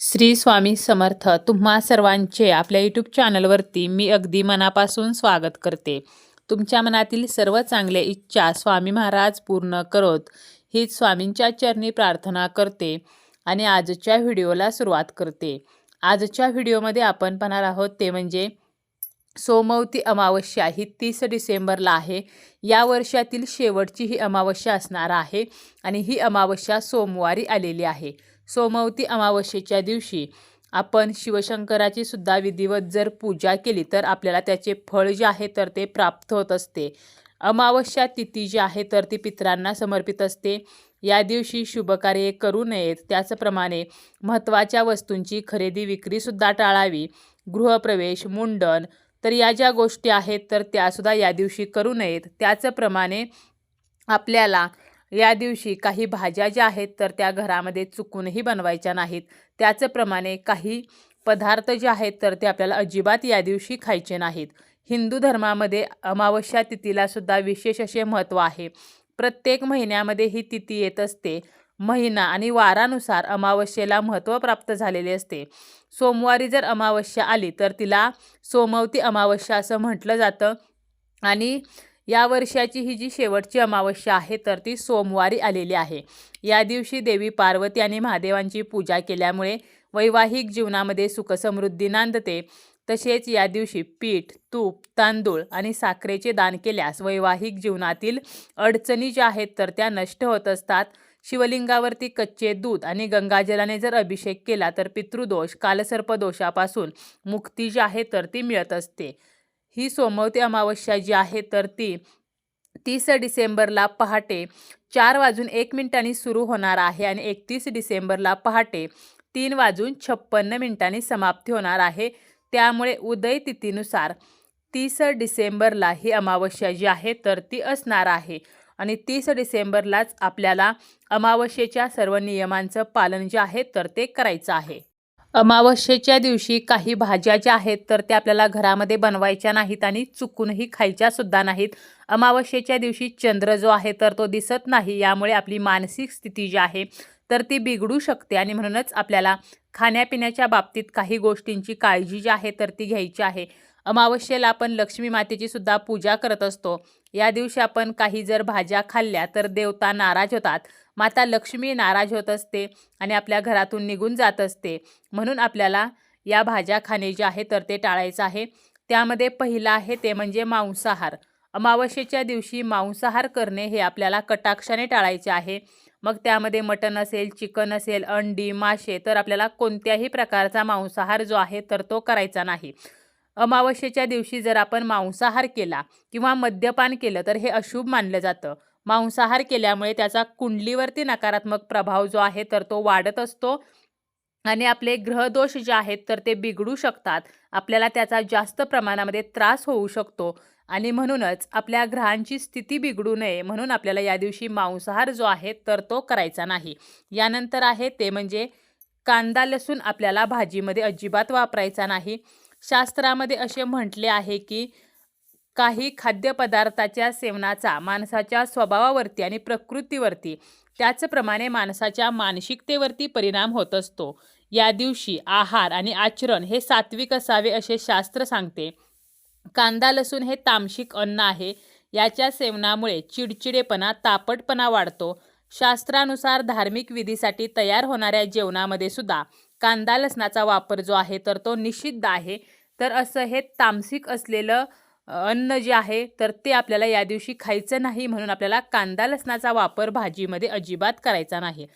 श्री स्वामी समर्थ. तुम्हा सर्वांचे आपल्या यूट्यूब चॅनलवरती मी अगदी मनापासून स्वागत करते. तुमच्या मनातील सर्व चांगल्या इच्छा स्वामी महाराज पूर्ण करोत. हीच स्वामींच्या चरणी प्रार्थना करते आणि आजच्या व्हिडिओला सुरुवात करते. आजच्या व्हिडिओमध्ये आपण पाहणार आहोत ते म्हणजे सोमवती अमावस्या ही तीस डिसेंबरला आहे. या वर्षातील शेवटची ही अमावस्या असणार आहे आणि ही अमावस्या सोमवारी आलेली आहे. सोमवती अमावस्येच्या दिवशी आपण शिवशंकराची सुद्धा विधिवत जर पूजा केली तर आपल्याला त्याचे फळ जे आहे तर ते प्राप्त होत असते. अमावस्या तिथी जी आहे तर ती पितरांना समर्पित असते. या दिवशी शुभकार्ये करू नयेत. त्याचप्रमाणे महत्त्वाच्या वस्तूंची खरेदी विक्रीसुद्धा टाळावी. गृहप्रवेश मुंडन तर या ज्या गोष्टी आहेत तर त्यासुद्धा या दिवशी करू नयेत. त्याचप्रमाणे आपल्याला या दिवशी काही भाज्या ज्या आहेत तर त्या घरामध्ये चुकूनही बनवायच्या नाहीत. त्याचप्रमाणे काही पदार्थ जे आहेत तर ते आपल्याला अजिबात या दिवशी खायचे नाहीत. हिंदू धर्मामध्ये अमावस्या तिथीला सुद्धा विशेष असे महत्त्व आहे. प्रत्येक महिन्यामध्ये ही तिथी येत असते. महिना आणि वारानुसार अमावस्येला महत्त्व प्राप्त झालेले असते. सोमवारी जर अमावस्या आली तर तिला सोमवती अमावस्या असं म्हटलं जातं. आणि या वर्षाची ही जी शेवटची अमावस्या आहे तर ती सोमवारी आलेली आहे. या दिवशी देवी पार्वती आणि महादेवांची पूजा केल्यामुळे वैवाहिक जीवनामध्ये सुखसमृद्धी नांदते. तसेच या दिवशी पीठ तूप तांदूळ आणि साखरेचे दान केल्यास वैवाहिक जीवनातील अडचणी ज्या आहेत तर त्या नष्ट होत असतात. शिवलिंगावरती कच्चे दूध आणि गंगाजलाने जर अभिषेक केला तर पितृदोष कालसर्पदोषापासून मुक्ती जी आहे तर ती मिळत असते. ही सोमवती अमावस्या जी आहे तर ती तीस डिसेंबरला पहाटे चार वाजून एक मिनिटांनी सुरू होणार आहे आणि एकतीस डिसेंबरला पहाटे तीन वाजून छप्पन्न मिनिटांनी समाप्ती होणार आहे. त्यामुळे उदय तिथीनुसार तीस डिसेंबरला ही अमावस्या जी आहे तर ती असणार आहे. आणि तीस डिसेंबरलाच आपल्याला अमावस्येच्या सर्व नियमांचं पालन जे आहे तर ते करायचं आहे. अमावस्येच्या दिवशी काही भाज्या ज्या आहेत तर त्या आपल्याला घरामध्ये बनवायच्या नाहीत आणि चुकूनही खायच्या सुद्धा नाहीत. अमावस्येच्या दिवशी चंद्र जो आहे तर तो दिसत नाही यामुळे आपली मानसिक स्थिती जी आहे तर ती बिघडू शकते. आणि म्हणूनच आपल्याला खाण्यापिण्याच्या बाबतीत काही गोष्टींची काळजी जी आहे तर ती घ्यायची आहे. अमावस्येला आपण लक्ष्मी मातेची सुद्धा पूजा करत असतो. या दिवशी आपण काही जर भाज्या खाल्ल्या तर देवता नाराज होतात. माता लक्ष्मी नाराज होत असते आणि आपल्या घरातून निघून जात असते. म्हणून आपल्याला या भाज्या खाणे जे आहे तर ते टाळायचं आहे. त्यामध्ये पहिलं आहे ते म्हणजे मांसाहार. अमावस्येच्या दिवशी मांसाहार करणे हे आपल्याला कटाक्षाने टाळायचे आहे. मग त्यामध्ये मटण असेल चिकन असेल अंडी मासे तर आपल्याला कोणत्याही प्रकारचा मांसाहार जो आहे तर तो करायचा नाही. अमावस्येच्या दिवशी जर आपण मांसाहार केला किंवा मद्यपान केलं तर हे अशुभ मानलं जातं. मांसाहार केल्यामुळे त्याचा कुंडलीवरती नकारात्मक प्रभाव जो आहे तर तो वाढत असतो आणि आपले ग्रहदोष जे आहेत तर ते बिघडू शकतात. आपल्याला त्याचा जास्त प्रमाणामध्ये त्रास होऊ शकतो आणि म्हणूनच आपल्या ग्रहांची स्थिती बिघडू नये म्हणून आपल्याला या दिवशी मांसाहार जो आहे तर तो करायचा नाही. यानंतर आहे ते म्हणजे कांदा लसूण आपल्याला भाजीमध्ये अजिबात वापरायचा नाही. शास्त्रामध्ये असे म्हटले आहे की काही खाद्यपदार्थाच्या सेवनाचा माणसाच्या स्वभावावरती आणि प्रकृतीवरती त्याचप्रमाणे माणसाच्या मानसिकतेवरती परिणाम होत असतो. या दिवशी आहार आणि आचरण हे सात्विक असावे असे शास्त्र सांगते. कांदा लसूण हे तामशिक अन्न आहे. याच्या सेवनामुळे चिडचिडेपणा तापटपणा वाढतो. शास्त्रानुसार धार्मिक विधीसाठी तयार होणाऱ्या जेवणामध्ये सुद्धा कांदा लसणाचा वापर जो आहे तर तो निषिद्ध आहे. तर असं हे तामसिक असलेलं अन्न जे आहे तर ते आपल्याला या दिवशी खायचं नाही म्हणून आपल्याला कांदा लसणाचा वापर भाजीमध्ये अजिबात करायचा नाही.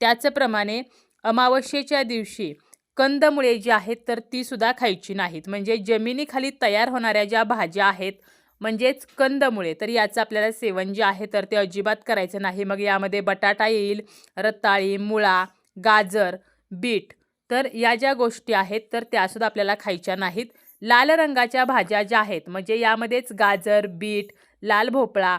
त्याचप्रमाणे अमावस्येच्या दिवशी कंदमुळे जी आहेत तर ती सुद्धा खायची नाहीत. म्हणजे जमिनीखाली तयार होणाऱ्या ज्या भाज्या आहेत म्हणजेच कंदमुळे. तर याचं आपल्याला सेवन जे आहे तर ते अजिबात करायचं नाही. मग यामध्ये बटाटा येईल रताळी मुळा गाजर बीट तर या ज्या गोष्टी आहेत तर त्यासुद्धा आपल्याला खायच्या नाहीत. लाल रंगाच्या भाज्या ज्या आहेत म्हणजे यामध्येच गाजर बीट लाल भोपळा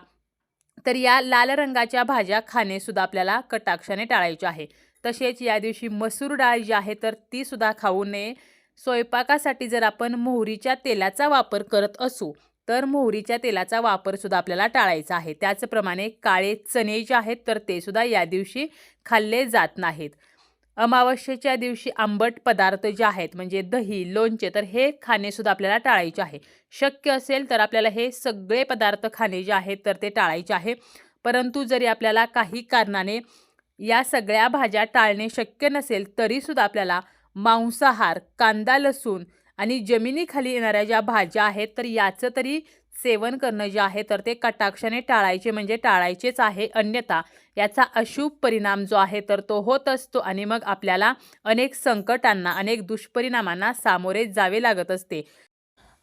तर या लाल रंगाच्या भाज्या खाणेसुद्धा आपल्याला कटाक्षाने टाळायचे आहे. तसेच या दिवशी मसूर डाळ जी आहे तर ती सुद्धा खाऊ नये. स्वयंपाकासाठी जर आपण मोहरीच्या तेलाचा वापर करत असू तर मोहरीच्या तेलाचा वापर सुद्धा आपल्याला टाळायचा आहे. त्याचप्रमाणे काळे चणे जे आहेत तर ते सुद्धा या दिवशी खाल्ले जात नाहीत. अमावस्येच्या दिवशी आंबट पदार्थ जे आहेत म्हणजे दही लोणचे तर हे खाणेसुद्धा आपल्याला टाळायचे आहे. शक्य असेल तर आपल्याला हे सगळे पदार्थ खाणे जे आहेत तर ते टाळायचे आहे. परंतु जरी आपल्याला काही कारणाने या सगळ्या भाज्या टाळणे शक्य नसेल तरीसुद्धा आपल्याला मांसाहार कांदा लसूण आणि जमिनीखाली येणाऱ्या ज्या भाज्या आहेत तर याचं तरी सेवन करणं जे आहे तर ते कटाक्षाने टाळायचे म्हणजे टाळायचेच आहे. अन्यथा याचा अशुभ परिणाम जो आहे तर तो होत असतो आणि मग आपल्याला अनेक संकटांना अनेक दुष्परिणामांना सामोरे जावे लागत असते.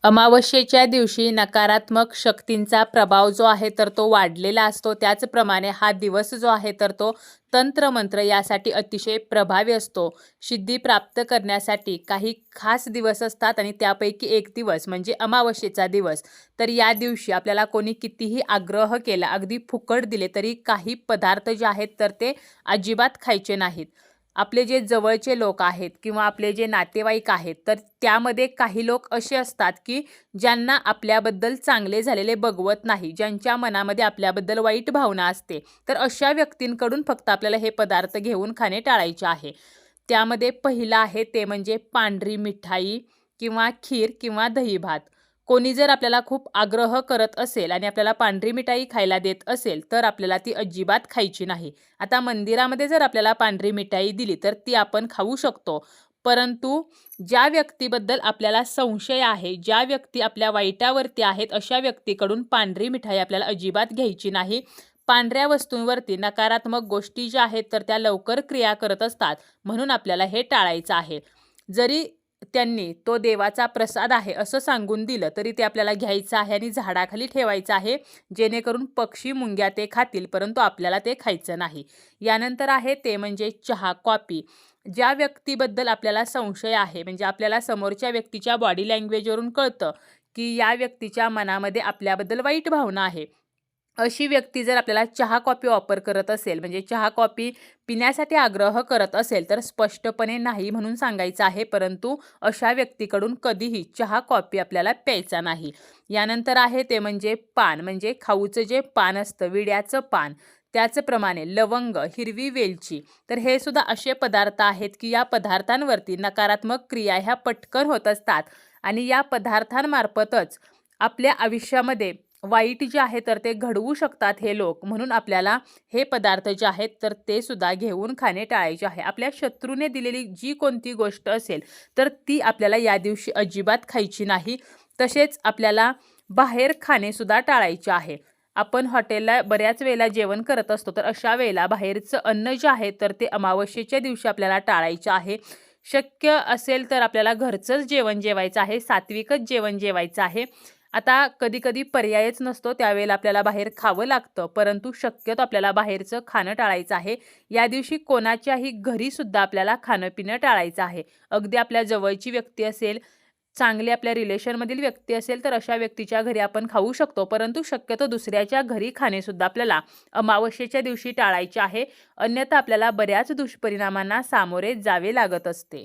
अमावस्येच्या दिवशी नकारात्मक शक्तींचा प्रभाव जो आहे तर तो वाढलेला असतो. त्याचप्रमाणे हा दिवस जो आहे तर तो तंत्रमंत्र यासाठी अतिशय प्रभावी असतो. सिद्धी प्राप्त करण्यासाठी काही खास दिवस असतात आणि त्यापैकी एक दिवस म्हणजे अमावस्येचा दिवस. तर या दिवशी आपल्याला कोणी कितीही आग्रह केला अगदी फुकट दिले तरी काही पदार्थ जे आहेत तर ते अजिबात खायचे नाहीत. आपले जे जवळचे लोक आहेत किंवा आपले जे नातेवाईक आहेत तर त्यामध्ये काही लोक असे असतात की ज्यांना आपल्याबद्दल चांगले झालेले बघवत नाही ज्यांच्या मनामध्ये आपल्याबद्दल वाईट भावना असते. तर अशा व्यक्तींकडून फक्त आपल्याला हे पदार्थ घेऊन खाणे टाळायचे आहे. त्यामध्ये पहिलं आहे ते म्हणजे पांढरी मिठाई किंवा खीर किंवा दही भात कोणी जर आपल्याला खूप आग्रह करत असेल आणि आपल्याला पांढरी मिठाई खायला देत असेल तर आपल्याला ती अजिबात खायची नाही. आता मंदिरामध्ये जर आपल्याला पांढरी मिठाई दिली तर ती आपण खाऊ शकतो. परंतु ज्या व्यक्तीबद्दल आपल्याला संशय आहे ज्या व्यक्ती आपल्या वाईटावरती आहेत अशा व्यक्तीकडून पांढरी मिठाई आपल्याला अजिबात घ्यायची नाही. पांढऱ्या वस्तूंवरती नकारात्मक गोष्टी ज्या आहेत तर त्या लवकर क्रिया करत असतात. म्हणून आपल्याला हे टाळायचं आहे. जरी त्यांनी तो देवाचा प्रसाद आहे असं सांगून दिलं. तरी ते आपल्याला घ्यायचं आहे आणि झाडाखाली ठेवायचं आहे जेणेकरून पक्षी मुंग्या ते खातील परंतु आपल्याला ते खायचं नाही. यानंतर आहे ते म्हणजे चहा कॉपी ज्या व्यक्तीबद्दल आपल्याला संशय आहे म्हणजे आपल्याला समोरच्या व्यक्तीच्या बॉडी लँग्वेजवरून कळतं की या व्यक्तीच्या मनामध्ये आपल्याबद्दल वाईट भावना आहे. अशी व्यक्ती जर आपल्याला चहा कॉफी ऑफर करत असेल म्हणजे चहा कॉफी पिण्यासाठी आग्रह करत असेल तर स्पष्टपणे नाही म्हणून सांगायचं आहे. परंतु अशा व्यक्तीकडून कधीही चहा कॉफी आपल्याला प्यायचा नाही. यानंतर आहे ते म्हणजे पान म्हणजे खाऊचं जे पान असतं विड्याचं पान त्याचप्रमाणे लवंग हिरवी वेलची. तर हे सुद्धा असे पदार्थ आहेत की या पदार्थांवरती नकारात्मक क्रिया ह्या पटकन होत असतात. आणि या पदार्थांमार्फतच आपल्या आयुष्यामध्ये वाईट जे आहे तर ते घडवू शकतात हे लोक. म्हणून आपल्याला हे पदार्थ जे आहेत तर ते सुद्धा घेऊन खाणे टाळायचे आहे. आपल्या शत्रूने दिलेली जी कोणती गोष्ट असेल तर ती आपल्याला या दिवशी अजिबात खायची नाही. तसेच आपल्याला बाहेर खाणेसुद्धा टाळायचे आहे. आपण हॉटेलला बऱ्याच वेळेला जेवण करत असतो तर अशा वेळेला बाहेरचं अन्न जे आहे तर ते अमावस्येच्या दिवशी आपल्याला टाळायचं आहे. शक्य असेल तर आपल्याला घरचंच जेवण जेवायचं आहे सात्विकच जेवण जेवायचं आहे. आता कधी कधी पर्यायच नसतो त्यावेळेला आपल्याला बाहेर खावं लागतं परंतु शक्यतो आपल्याला बाहेरचं खाणं टाळायचं आहे. या दिवशी कोणाच्याही घरीसुद्धा आपल्याला खाणं पिणं टाळायचं आहे. अगदी आपल्या जवळची व्यक्ती असेल चांगली आपल्या रिलेशनमधील व्यक्ती असेल तर अशा व्यक्तीच्या घरी आपण खाऊ शकतो. परंतु शक्यतो दुसऱ्याच्या घरी खाणेसुद्धा आपल्याला अमावस्येच्या दिवशी टाळायचे आहे. अन्यथा आपल्याला बऱ्याच दुष्परिणामांना सामोरे जावे लागत असते.